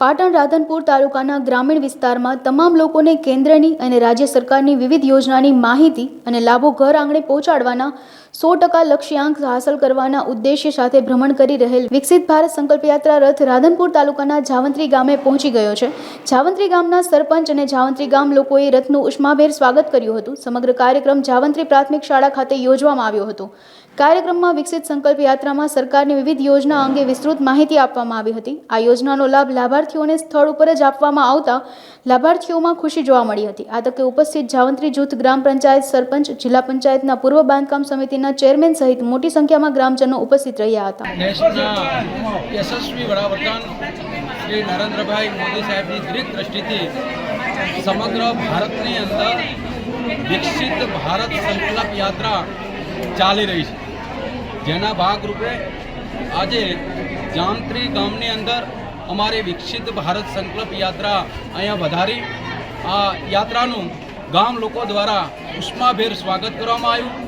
પાટણ રાધનપુર તાલુકાના ગ્રામીણ વિસ્તારમાં તમામ લોકોને કેન્દ્રની અને રાજ્ય સરકારની વિવિધ યોજનાની માહિતી અને લાભો ઘર આંગણે પહોંચાડવાના સો ટકા લક્ષ્યાંક હાંસલ કરવાના ઉદ્દેશ્ય સાથે ભ્રમણ કરી રહેલ વિકસિત ભારત સંકલ્પ યાત્રા રથ રાધનપુર તાલુકાના જાવંત્રી ગામે પહોંચી ગયો છે. જાવંત્રી ગામના સરપંચ અને જાવંત્રી ગામ લોકોએ રથનું ઉષ્માભેર સ્વાગત કર્યું હતું. સમગ્ર કાર્યક્રમ જાવંત્રી પ્રાથમિક શાળા ખાતે યોજવામાં આવ્યો હતો. કાર્યક્રમમાં વિકસિત સંકલ્પ યાત્રામાં સરકારની વિવિધ યોજના અંગે વિસ્તૃત માહિતી આપવામાં આવી હતી. આ યોજનાનો લાભ લાભાર્થીઓને સ્થળ ઉપર જ આપવામાં આવતા લાભાર્થીઓમાં ખુશી જોવા મળી હતી. આ તકે ઉપસ્થિત જાવંત્રી જૂથ ગ્રામ પંચાયત સરપંચ, જિલ્લા પંચાયતના પૂર્વ બાંધકામ સમિતિના ચેરમેન સહિત મોટી સંખ્યામાં ગ્રામજનો ઉપસ્થિત રહ્યા હતા. યશસ્વી વડાપ્રધાન શ્રી નરેન્દ્રભાઈ મોદી સાહેબની દીર્ઘ દ્રષ્ટિથી સમગ્ર ભારતની અંદર વિકસિત ભારત સંકલ્પ યાત્રા ચાલી રહી છે. જેના ભાગરૂપે આજે જામત્રી ગામની અંદર અમારી વિકસિત ભારત સંકલ્પ યાત્રા અહીંયા વધારી. આ યાત્રાનું ગામ લોકો દ્વારા ઉષ્માભેર સ્વાગત કરવામાં આવ્યું.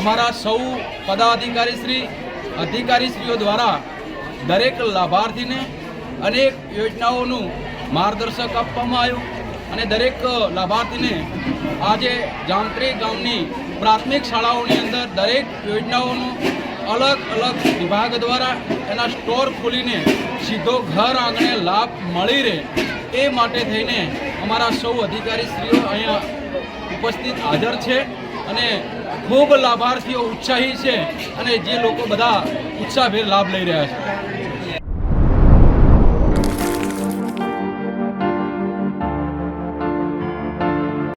અમારા સૌ પદાધિકારીશ્રી અધિકારીશ્રીઓ દ્વારા દરેક લાભાર્થીને અનેક યોજનાઓનું માર્ગદર્શક આપવામાં આવ્યું અને દરેક લાભાર્થીને આજે જામત્રી ગામની પ્રાથમિક શાળાઓની અંદર દરેક યોજનાઓનું અલગ અલગ વિભાગ દ્વારા એના સ્ટોર ખોલીને સીધો ઘર આંગણે લાભ મળી રહે એ માટે થઈને અમારા સૌ અધિકારીશ્રીઓ અહીંયા ઉપસ્થિત હાજર છે અને ખૂબ લાભાર્થીઓ ઉત્સાહી છે અને જે લોકો બધા ઉત્સાહભેર લાભ લઈ રહ્યા છે.